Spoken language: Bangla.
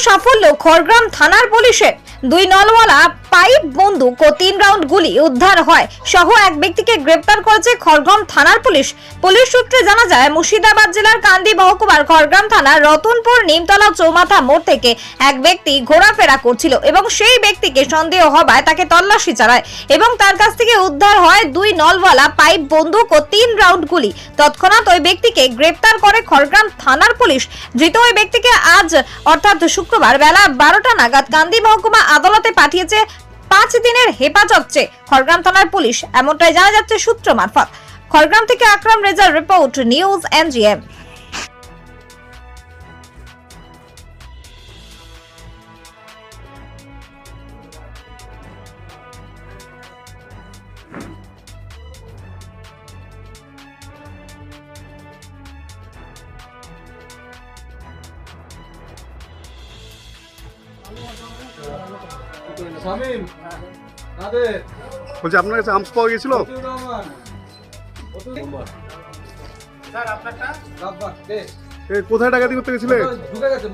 সাফল্য খড়গ্রাম থানার পুলিশের দুই নলওয়ালা পাইপ বন্দুক ও তিন রাউন্ড গুলি উদ্ধার হয়। সহ এক ব্যক্তিকে গ্রেপ্তার করেছে খড়গ্রাম থানার পুলিশ। পুলিশ সূত্রে জানা যায়, মুর্শিদাবাদ জেলার কান্দি মহকুমার খড়গ্রাম থানার রতনপুর নিমতলা চৌমাথা মোড় থেকে এক ব্যক্তি ঘোরাফেরা করছিল এবং সেই ব্যক্তিকে সন্দেহ হবায় তাকে তল্লাশি চালায় এবং তার কাছ থেকে উদ্ধার হয় দুই নলওয়ালা পাইপ বন্দুক ও তিন রাউন্ড গুলি। তৎক্ষণাৎ ওই ব্যক্তিকে গ্রেপ্তার করে খড়গ্রাম থানার পুলিশ। ধৃত ওই ব্যক্তিকে আজ, অর্থাৎ শুক্রবার বেলা বারোটা নাগাদ কান্দি মহকুমা আদালতে পাঠিয়েছে পাঁচ দিনের হেফাজত চেয়ে খড়গ্রাম থানার পুলিশ এমনটাই জানা যাচ্ছে সূত্র মারফত। খড়গ্রাম থেকে আকরাম রেজার report, news NGM. Shamim Kader বলছি আপনার কাছে আর্মস পাওয়া গেছিল কোথায় ডাকাতি করতে গেছিলে? ঢুকে গেছে